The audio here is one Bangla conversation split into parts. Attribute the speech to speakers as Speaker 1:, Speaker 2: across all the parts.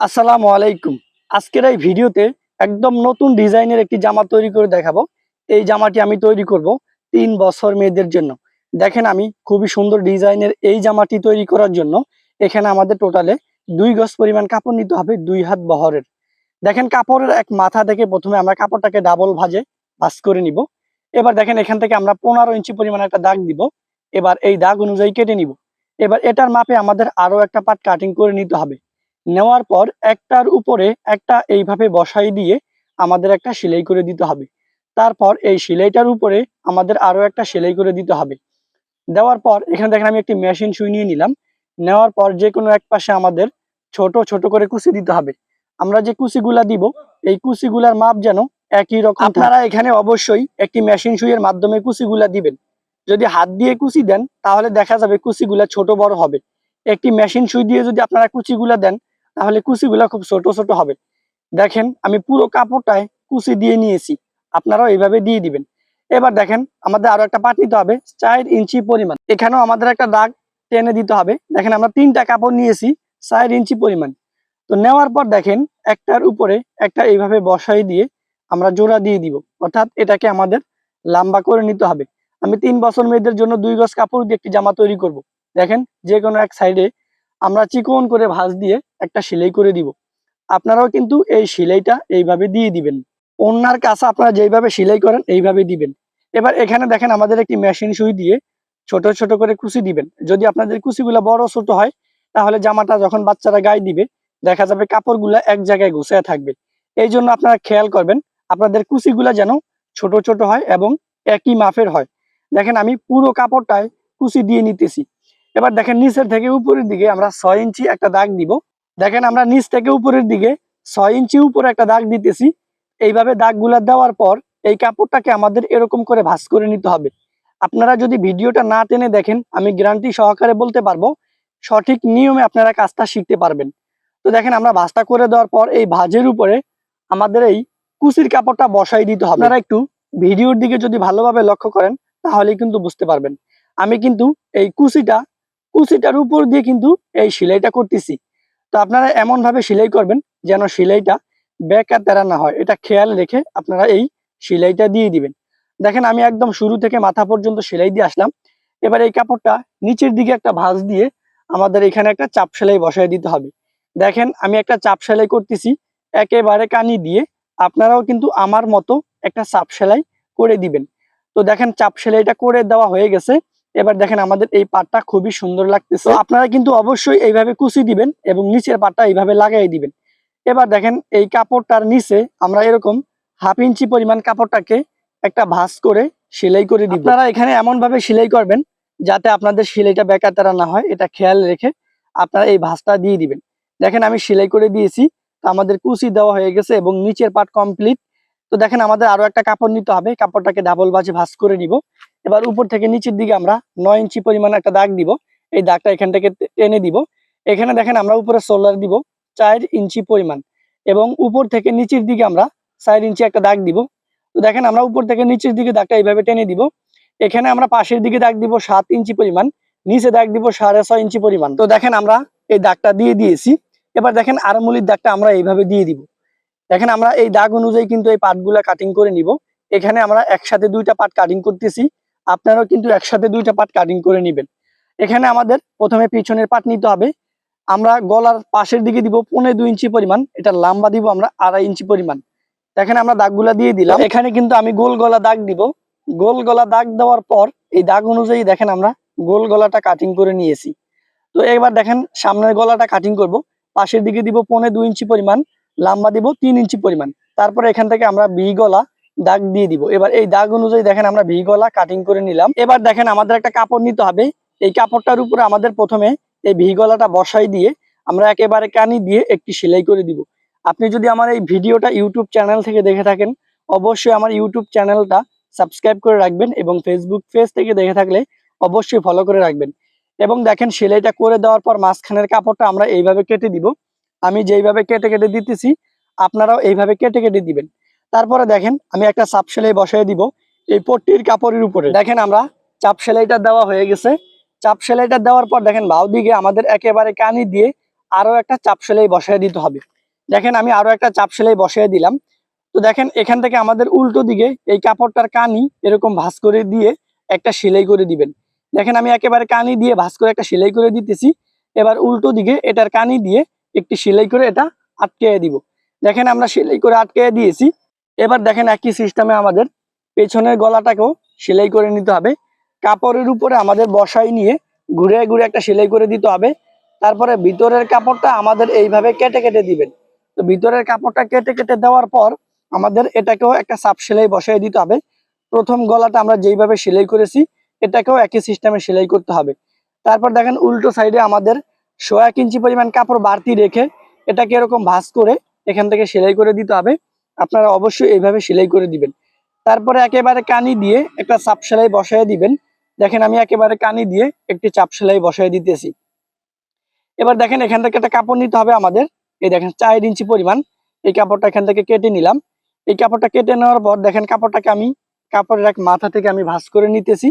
Speaker 1: আসসালামু আলাইকুম। আজকের এই ভিডিওতে একদম নতুন ডিজাইনের একটি জামা তৈরি করে দেখাবো। এই জামাটি আমি তৈরি করব তিন বছর মেয়েদের জন্য। দেখেন আমি খুবই সুন্দর ডিজাইনের এই জামাটি তৈরি করার জন্য এখানে আমাদের টোটালে দুই গজ পরিমাণ কাপড় নিতে হবে, দুই হাত বহরের। দেখেন কাপড়ের এক মাথা থেকে প্রথমে আমরা কাপড়টাকে ডাবল ভাজে, ভাজ করে নিব। এবার দেখেন এখান থেকে আমরা পনেরো ইঞ্চি পরিমাণ একটা দাগ দিব। এবার এই দাগ অনুযায়ী কেটে নিব। এবার এটার মাপে আমাদের আরও একটা পার্ট কাটিং করে নিতে হবে। নেওয়ার পর একটার উপরে একটা এইভাবে বসাই দিয়ে আমাদের একটা সেলাই করে দিতে হবে। তারপর এই সেলাইটার উপরে আমাদের আরও একটা সেলাই করে দিতে হবে। দেওয়ার পর, এখানে দেখেন আমি একটি মেশিন সুই নিয়ে নিলাম। নেওয়ার পর যে কোনো এক পাশে আমাদের ছোট ছোট করে কুচি দিতে হবে। আমরা যে কুচিগুলা দিব, এই কুচিগুলার মাপ যেন একই রকম আপনারা এখানে অবশ্যই একটি মেশিন সুইয়ের মাধ্যমে কুচিগুলা দিবেন। যদি হাত দিয়ে কুচি দেন, তাহলে দেখা যাবে কুচিগুলা ছোট বড় হবে। একটি মেশিন সুই দিয়ে যদি আপনারা কুচিগুলা দেন তাহলে কুচিগুলা খুব ছোট ছোট হবে। দেখেন, আমি পুরো কাপড়টায় কুচি দিয়ে নিয়েছি। আপনারাও এইভাবে দিয়ে দিবেন। এবার দেখেন, আমাদের আরও একটা পাট নিতে হবে, চার ইঞ্চি পরিমাণ। এখানেও আমাদের একটা দাগ টেনে দিতে হবে। দেখেন, আমরা তিনটা কাপড় নিয়েছি, চার ইঞ্চি পরিমাণ। তো নেওয়ার পর দেখেন, একটার উপরে একটা এইভাবে বসাই দিয়ে আমরা জোড়া দিয়ে দিব। অর্থাৎ এটাকে আমাদের লম্বা করে নিতে হবে। আমি তিন বছর মেয়েদের জন্য দুই গজ কাপড় দিয়ে একটি জামা তৈরি করব। দেখেন যে কোনো এক সাইডে আমরা চিকন করে ভাঁজ দিয়ে একটা সেলাই করে দিব। আপনারাও কিন্তু এই সেলাইটা এইভাবে দিয়ে দিবেন। অন্যার কাছে আপনারা যেইভাবে সেলাই করেন এইভাবে দিবেন। এবার এখানে দেখেন আমাদের একটি মেশিন সুই দিয়ে ছোট ছোট করে কুচি দিবেন। যদি আপনাদের কুচিগুলো বড়, ছোট হয়, তাহলে জামাটা যখন বাচ্চারা গায়ে দিবে, দেখা যাবে কাপড়গুলা এক জায়গায় গুছিয়ে থাকবে। এই জন্য আপনারা খেয়াল করবেন, আপনাদের কুচিগুলা যেন ছোট ছোট হয় এবং একই মাপের হয়। দেখেন আমি পুরো কাপড়টায় কুচি দিয়ে নিতেছি। এবার দেখেন নিচের থেকে উপরের দিকে আমরা ছয় ইঞ্চি একটা দাগ দিব। দেখেন আমরা নিচ থেকে উপরের দিকে ছয় ইঞ্চি উপরে একটা দাগ দিতেছি। এইভাবে দাগগুলা দেওয়ার পর এই কাপড়টাকে আমাদের এরকম করে ভাঁজ করে নিতে হবে। আপনারা যদি ভিডিওটা না টেনে দেখেন, আমি গ্যারান্টি সহকারে বলতে পারব, সঠিক নিয়মে আপনারা কাজটা শিখতে পারবেন। তো দেখেন আমরা ভাঁজটা করে দেওয়ার পর এই ভাজের উপরে আমাদের এই কুচির কাপড়টা বসাই দিতে হবে। আপনারা একটু ভিডিওর দিকে যদি ভালোভাবে লক্ষ্য করেন তাহলে কিন্তু বুঝতে পারবেন। আমি কিন্তু এই কুচিটা কুচিটার উপর দিয়ে কিন্তু এই সেলাইটা করতেছি। তো আপনারা এমন ভাবে সেলাই করবেন যেন সেলাইটা বেকা তেরা না হয়। এটা খেয়াল রেখে আপনারা এই সেলাইটা দিয়ে দিবেন। দেখেন আমি একদম শুরু থেকে মাথা পর্যন্ত সেলাই দিয়ে আসলাম। এবার এই কাপড়টা নিচের দিকে একটা ভাঁজ দিয়ে আমাদের এখানে একটা চাপ সেলাই বসাই দিতে হবে। দেখেন আমি একটা চাপ সেলাই করতেছি, একেবারে কানি দিয়ে আপনারাও কিন্তু আমার মতো একটা চাপ সেলাই করে দিবেন। তো দেখেন চাপ সেলাইটা করে দেওয়া হয়ে গেছে। এবার দেখেন আমাদের এই পাটটা খুবই সুন্দর লাগতেছে। আপনারা কিন্তু অবশ্যই এইভাবে কুচি দিবেন এবং নিচের পাটটা এইভাবে লাগাই দিবেন। এবার দেখেন এই কাপড়টার নিচে আমরা এরকম হাফ ইঞ্চি পরিমাণ কাপড়টাকে একটা ভাঁজ করে সেলাই করে দিব। আপনারা এখানে এমন ভাবে সেলাই করবেন যাতে আপনাদের সেলাইটা বেকার তারা না হয়, এটা খেয়াল রেখে আপনারা এই ভাঁজটা দিয়ে দিবেন। দেখেন আমি সেলাই করে দিয়েছি, তো আমাদের কুচি দেওয়া হয়ে গেছে এবং নিচের পাট কমপ্লিট তো দেখেন আমাদের আরও একটা কাপড় নিতে হবে, কাপড়টাকে ডাবল বাজে ভাঁজ করে নিব। এবার উপর থেকে নিচের দিকে আমরা নয় ইঞ্চি পরিমাণ একটা দাগ দিব। এই দাগটা এখান থেকে টেনে দিব। এখানে দেখেন আমরা উপরে সোলার দিব চার ইঞ্চি পরিমাণ এবং উপর থেকে নিচের দিকে আমরা চার ইঞ্চি একটা দাগ দিব। তো দেখেন আমরা উপর থেকে নিচের দিকে দাগটা এইভাবে টেনে দিব। এখানে আমরা পাশের দিকে দাগ দিব সাত ইঞ্চি পরিমাণ, নিচে দাগ দিব সাড়ে ছয় ইঞ্চি পরিমাণ। তো দেখেন আমরা এই দাগটা দিয়ে দিয়েছি। এবার দেখেন আরমুলির দাগটা আমরা এইভাবে দিয়ে দিব। দেখেন আমরা এই দাগ অনুযায়ী কিন্তু এই পাটগুলা কাটিং করে নিব। এখানে আমরা একসাথে দুইটা পাট কাটিং করতেছি। আপনারাও কিন্তু একসাথে দুইটা পাট কাটিং করে নেবেন। এখানে আমাদের প্রথমে পিছনের পাট নিতে হবে। আমরা গলার পাশের দিকে দিব পনেরো দুই ইঞ্চি পরিমাণ এটা লম্বা দিব আমরা আড়াই ইঞ্চি পরিমাণ। দেখেন আমরা দাগগুলা দিয়ে দিলাম। এখানে কিন্তু আমি গোল গলা দাগ দিব। গোল গলা দাগ দেওয়ার পর এই দাগ অনুযায়ী দেখেন আমরা গোল গলাটা কাটিং করে নিয়েছি। তো এবার দেখেন সামনের গলাটা কাটিং করব। পাশের দিকে দিব পনেরো দুই ইঞ্চি পরিমাণ, লম্বা দিব তিন ইঞ্চি পরিমাণ। তারপরে এখান থেকে আমরা বি গলা দাগ দিয়ে দিব। এবার এই দাগ অনুযায়ী দেখেন আমরা ভি গলা কাটিং করে নিলাম। এবার দেখেন আমাদের একটা কাপড় নিতে হবে। এই কাপড়টার উপরে আমাদের প্রথমে এই ভি গলাটা বসাই দিয়ে আমরা একেবারে কানি দিয়ে একটি সেলাই করে দিব। আপনি যদি আমার এই ভিডিওটা ইউটিউব চ্যানেল থেকে দেখে থাকেন, অবশ্যই আমার ইউটিউব চ্যানেলটা সাবস্ক্রাইব করে রাখবেন এবং ফেসবুক পেজ থেকে দেখে থাকলে অবশ্যই ফলো করে রাখবেন। এবং দেখেন সেলাইটা করে দেওয়ার পর মাঝখানের কাপড়টা আমরা এইভাবে কেটে দিব। আমি যেইভাবে কেটে কেটে দিতেছি, আপনারাও এইভাবে কেটে কেটে দিবেন। তারপরে দেখেন, আমি একটা চাপ সেলাই বসাই দিব এই পট্টির কাপড়ের উপরে। দেখেন আমরা, চাপ সেলাইটা দেওয়া হয়ে গেছে। চাপ সেলাইটা দেওয়ার পর দেখেন বাউ দিকে আমাদের একেবারে কানি দিয়ে আরও একটা চাপ সেলাই বসায় দিতে হবে। দেখেন, আমি আরও একটা চাপ সেলাই বসায় দিলাম। তো দেখেন, এখান থেকে আমাদের উল্টো দিকে এই কাপড়টার কানি এরকম ভাঁজ করে দিয়ে একটা সেলাই করে দিবেন। দেখেন, আমি একেবারে কানি দিয়ে ভাঁজ করে একটা সেলাই করে দিতেছি। এবার উল্টো দিকে এটার কানি দিয়ে একটি সেলাই করে এটা আটকে দিব। দেখেন, আমরা সেলাই করে আটকে দিয়েছি। এবার দেখেন একই সিস্টেমে আমাদের পেছনের গলাটাকেও সেলাই করে নিতে হবে। কাপড়ের উপরে আমাদের বসাই নিয়ে ঘুরে ঘুরে একটা সেলাই করে দিতে হবে। তারপরে ভিতরের কাপড়টা আমাদের এইভাবে কেটে কেটে দিবেন। তো ভিতরের কাপড়টা কেটে কেটে দেওয়ার পর আমাদের এটাকেও একটা সাপ সেলাই বসাই দিতে হবে। প্রথম গলাটা আমরা যেইভাবে সেলাই করেছি, এটাকেও একই সিস্টেমে সেলাই করতে হবে। তারপর দেখেন উল্টো সাইডে আমাদের এক ইঞ্চি পরিমাণ কাপড় বাড়তি রেখে এটাকে এরকম ভাঁজ করে এখান থেকে সেলাই করে দিতে হবে। আপনারা অবশ্যই এইভাবে সেলাই করে দিবেন। তারপরে একেবারে কানি দিয়ে একটা চাপ সেলাই বসায় দিবেন। দেখেন আমি একেবারে কানি দিয়ে একটি চাপ সেলাই বসায় দিতেছি। এবার দেখেন এখান থেকে একটা কাপড় নিতে হবে আমাদের। এই দেখেন চার ইঞ্চি পরিমাণ এই কাপড়টা এখান থেকে কেটে নিলাম। এই কাপড়টা কেটে নেওয়ার পর দেখেন কাপড়টাকে আমি কাপড়ের এক মাথা থেকে আমি ভাঁজ করে নিতেছি।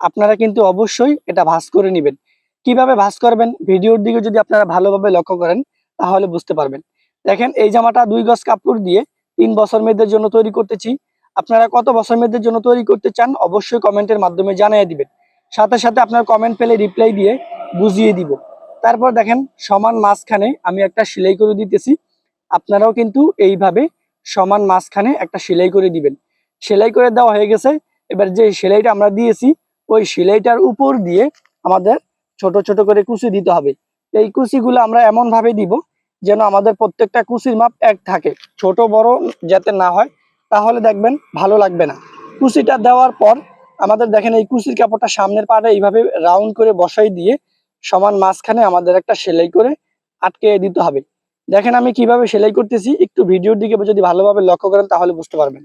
Speaker 1: আপনারা কিন্তু অবশ্যই এটা ভাঁজ করে নেবেন। কীভাবে ভাঁজ করবেন? ভিডিওর দিকে যদি আপনারা ভালোভাবে লক্ষ্য করেন, তাহলে বুঝতে পারবেন। দেখেন এই জামাটা দুই গজ কাপড় দিয়ে তিন বছর মেয়েদের জন্য তৈরি করতেছি। আপনারা কত বছর মেয়েদের জন্য তৈরি করতে চান অবশ্যই কমেন্টের মাধ্যমে জানিয়ে দিবেন। সাথে সাথে আপনার কমেন্ট পেলে রিপ্লাই দিয়ে বুঝিয়ে দিব। তারপর দেখেন সমান মাঝখানে আমি একটা সেলাই করে দিতেছি। আপনারাও কিন্তু এইভাবে সমান মাঝখানে একটা সেলাই করে দিবেন। সেলাই করে দেওয়া হয়ে গেছে। এবার যে সেলাইটা আমরা দিয়েছি, ওই সেলাইটার উপর দিয়ে আমাদের ছোট ছোট করে কুচি দিতে হবে। এই কুচিগুলো আমরা এমন ভাবে দিব যেন আমাদের প্রত্যেকটা কুচির মাপ এক থাকে। ছোট, বড় যাতে না হয়, তাহলে দেখবেন ভালো লাগবে না। কুচিটা দেওয়ার পর আমাদের দেখেন এই কুচির কাপড়টা সামনের পাড়ে এইভাবে রাউন্ড করে বসাই দিয়ে সমান মাঝখানে আমাদের একটা সেলাই করে আটকে দিতে হবে। দেখেন আমি কীভাবে সেলাই করতেছি, একটু ভিডিওর দিকে যদি ভালোভাবে লক্ষ্য করেন তাহলে বুঝতে পারবেন।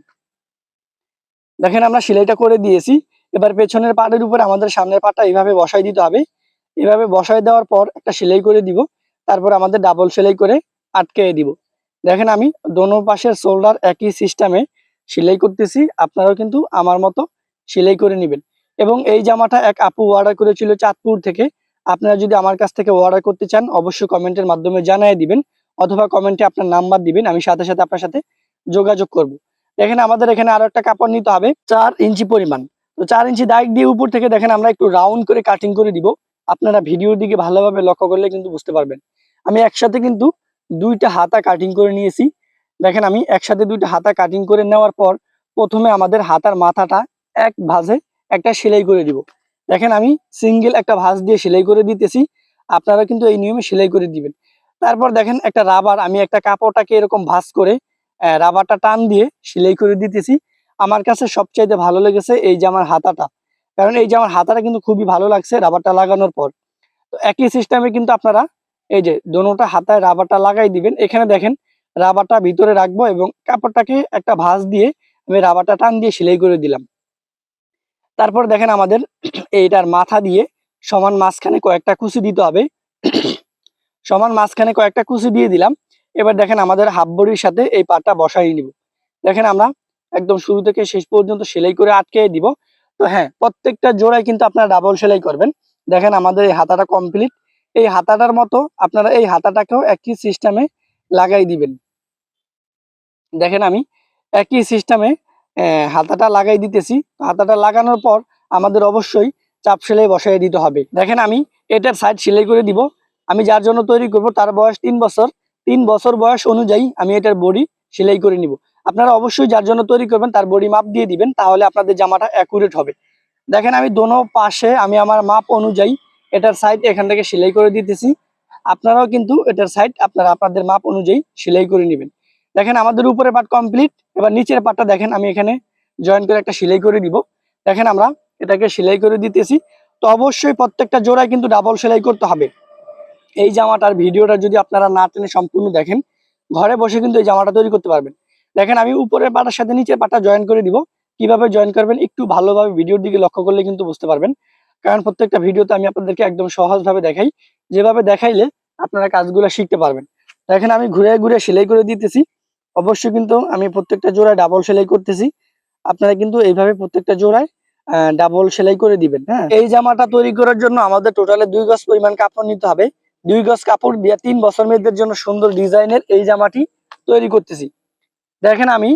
Speaker 1: দেখেন আমরা সেলাইটা করে দিয়েছি, এবার পেছনের পাড়ের উপরে আমাদের সামনের পাটা এইভাবে বসাই দিতে হবে। এভাবে বসাই দেওয়ার পর একটা সেলাই করে দিব। তারপর আমাদের ডাবল সেলাই করে আটকে দিব। দেখেন আমি দোনো পাশের শোল্ডার একই সিস্টেমে সেলাই করতেছি, আপনারাও কিন্তু আমার মতো সেলাই করে নেবেন। এবং এই জামাটা এক আপু অর্ডার করেছিল চাঁদপুর থেকে, আপনারা যদি আমার কাছ থেকে অর্ডার করতে চান, অবশ্যই কমেন্টের মাধ্যমে জানিয়ে দিবেন, অথবা কমেন্টে আপনার নাম্বার দিবেন, আমি সাথে সাথে আপনার সাথে যোগাযোগ করব। দেখেন আমাদের এখানে আরও একটা কাপড় নিতে হবে, চার ইঞ্চি পরিমাণ। তো চার ইঞ্চি দাগ দিয়ে উপর থেকে দেখেন আমরা একটু রাউন্ড করে কাটিং করে দিব। আপনারা ভিডিওর দিকে ভালোভাবে লক্ষ্য করলে কিন্তু বুঝতে পারবেন। আমি একসাথে কিন্তু দুইটা হাতা কাটিং করে নিয়েছি। দেখেন আমি একসাথে দুইটা হাতা কাটিং করে নেওয়ার পর প্রথমে আমাদের হাতার মাথাটা এক ভাঁজে একটা সেলাই করে দিব। দেখেন আমি সিঙ্গেল একটা ভাঁজ দিয়ে সেলাই করে দিতেছি। আপনারা কিন্তু এই নিয়মে সেলাই করে দিবেন। তারপর দেখেন একটা রাবার আমি একটা কাপড়টাকে এরকম ভাঁজ করে রাবারটা টান দিয়ে সেলাই করে দিতেছি। আমার কাছে সবচাইতে ভালো লেগেছে এই যে আমার হাতাটা। কারণ এই যে আমার হাতাটা কিন্তু খুবই ভালো লাগছে রাবারটা লাগানোর পর। তো একই সিস্টেমে কিন্তু আপনারা এই যে দোনোটা হাতায় রাবারটা লাগাই দিবেন। এখানে দেখেন রাবারটা ভিতরে রাখব এবং কাপড়টাকে একটা ভাঁজ দিয়ে আমি রাবারটা টান দিয়ে সেলাই করে দিলাম। তারপর দেখেন আমাদের এইটার মাথা দিয়ে সমান মাঝখানে কয়েকটা কুচি দিতে হবে। সমান মাঝখানে কয়েকটা কুচি দিয়ে দিলাম। এবার দেখেন আমাদের হাফ বড়ির সাথে এই পাটটা বসাই নিব। দেখেন আমরা একদম শুরু থেকে শেষ পর্যন্ত সেলাই করে আটকে দিব। তো হ্যাঁ প্রত্যেকটা জোড়ায় কিন্তু আপনারা ডাবল সেলাই করবেন। দেখেন আমাদের এই হাতাটা কমপ্লিট এই হাতাটার মতো আপনারা এই হাতাটাকেও একই সিস্টেমে লাগাই দিবেন। দেখেন আমি একই সিস্টেমে হাতাটা লাগাই দিতেছি। হাতাটা লাগানোর পর আমাদের অবশ্যই চাপ সেলাই বসাই দিতে হবে। দেখেন আমি এটার সাইড সেলাই করে দিব। আমি যার জন্য তৈরি করব তার বয়স তিন বছর। তিন বছর বয়স অনুযায়ী আমি এটার বডি সেলাই করে নিব। আপনারা অবশ্যই যার জন্য তৈরি করবেন তার বডি মাপ দিয়ে দিবেন, তাহলে আপনাদের জামাটা অ্যাকুরেট হবে। দেখেন আমি দোনো পাশে আমি আমার মাপ অনুযায়ী এটার সাইড এখান থেকে সেলাই করে দিতেছি। আপনারাও কিন্তু এটার সাইড আপনারা আপনাদের মাপ অনুযায়ী সেলাই করে নেবেন। দেখেন আমাদের উপরে পাট কমপ্লিট এবার নিচের পাটটা দেখেন আমি এখানে জয়েন করে একটা সেলাই করে দিব দেখেন আমরা এটাকে সেলাই করে দিতেছি। তো অবশ্যই প্রত্যেকটা জোড়ায় কিন্তু ডাবল সেলাই করতে হবে। এই জামাটার ভিডিওটা যদি আপনারা না টেনে সম্পূর্ণ দেখেন, ঘরে বসে কিন্তু এই জামাটা তৈরি করতে পারবেন। দেখেন আমি উপরের পাটার সাথে নিচের পাটা জয়েন করে দিব কীভাবে জয়েন করবেন একটু ভালোভাবে ভিডিওর দিকে লক্ষ্য করলে কিন্তু বুঝতে পারবেন। কারণ প্রত্যেকটা ভিডিওতে আমি আপনাদেরকে একদম সহজভাবে দেখাই। যেভাবে দেখাইলে আপনারা কাজগুলো শিখতে পারবেন। দেখেন আমি ঘুরে ঘুরে সেলাই করে দিতেছি। অবশ্যই কিন্তু আমি প্রত্যেকটা জোড়ায় ডাবল সেলাই করতেছি। আপনারা কিন্তু এইভাবে প্রত্যেকটা জোড়ায় ডাবল সেলাই করে দিবেন হ্যাঁ? এই জামাটা তৈরি করার জন্য আমাদের টোটালে দুই গজ পরিমাণ কাপড় নিতে হবে। দুই গজ কাপড় দিয়ে তিন বছর মেয়েদের জন্য সুন্দর ডিজাইনের এই জামাটি তৈরি করতেছি। দেখেন আমি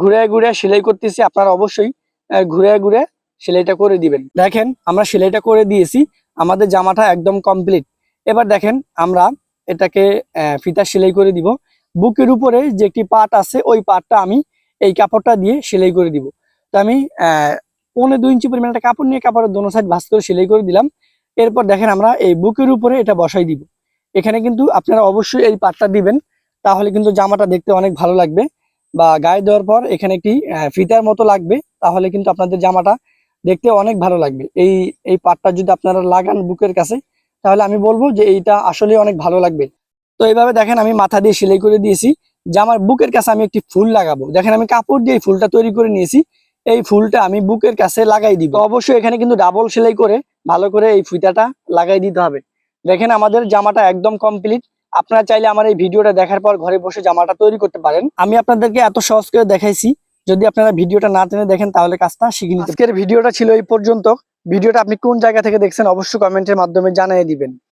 Speaker 1: ঘুরে ঘুরে সেলাই করতেছি। আপনারা অবশ্যই ঘুরে ঘুরে সেলাইটা করে দিবেন। দেখেন, আমরা সেলাইটা করে দিয়েছি, আমাদের জামাটা একদম কমপ্লিট এবার দেখেন, আমরা এটাকে ফিতা সেলাই করে দিব। বুকের উপরে যে একটি পাট আছে, ওই পাটটা আমি এই কাপড়টা দিয়ে সেলাই করে দিব। তো আমি পৌনে দুই ইঞ্চি পরিমাণ একটা কাপড় নিয়ে কাপড়ের দোনো সাইড ভাঁজ করে সেলাই করে দিলাম। এরপর দেখেন, আমরা এই বুকের উপরে এটা বসাই দিব। এখানে কিন্তু আপনারা অবশ্যই এই পাটটা দিবেন, তাহলে কিন্তু জামাটা দেখতে অনেক ভালো লাগবে। বা গায়ে দেওয়ার পর এখানে একটি ফিতার মতো লাগবে, তাহলে কিন্তু আপনাদের জামাটা দেখতে অনেক ভালো লাগবে। এই এই পাটটা যদি আপনারা লাগান বুকের কাছে, তাহলে আমি বলব যে এইটা আসলে অনেক ভালো লাগবে। তো এইভাবে দেখেন আমি মাথা দিয়ে সেলাই করে দিয়েছি, যে আমার বুকের কাছে আমি একটি ফুল লাগাবো। দেখেন আমি কাপড় দিয়ে ফুলটা তৈরি করে নিয়েছি, এই ফুলটা আমি বুকের কাছে লাগাই দিব। অবশ্যই এখানে কিন্তু ডাবল সেলাই করে ভালো করে এই ফিতাটা লাগাই দিতে হবে। দেখেন আমাদের জামাটা একদম কমপ্লিট। আপনারা চাইলে আমার এই ভিডিওটা দেখার পর ঘরে বসে জামাটা তৈরি করতে পারেন। আমি আপনাদেরকে এত সহজ করে দেখাইছি যদি আপনারা ভিডিওটা না টেনে দেখেন, তাহলে কাজটা শিখে নিতে আজকের ভিডিওটা ছিল এই পর্যন্ত। ভিডিওটা আপনি কোন জায়গা থেকে দেখছেন, অবশ্যই কমেন্টের মাধ্যমে জানিয়ে দিবেন।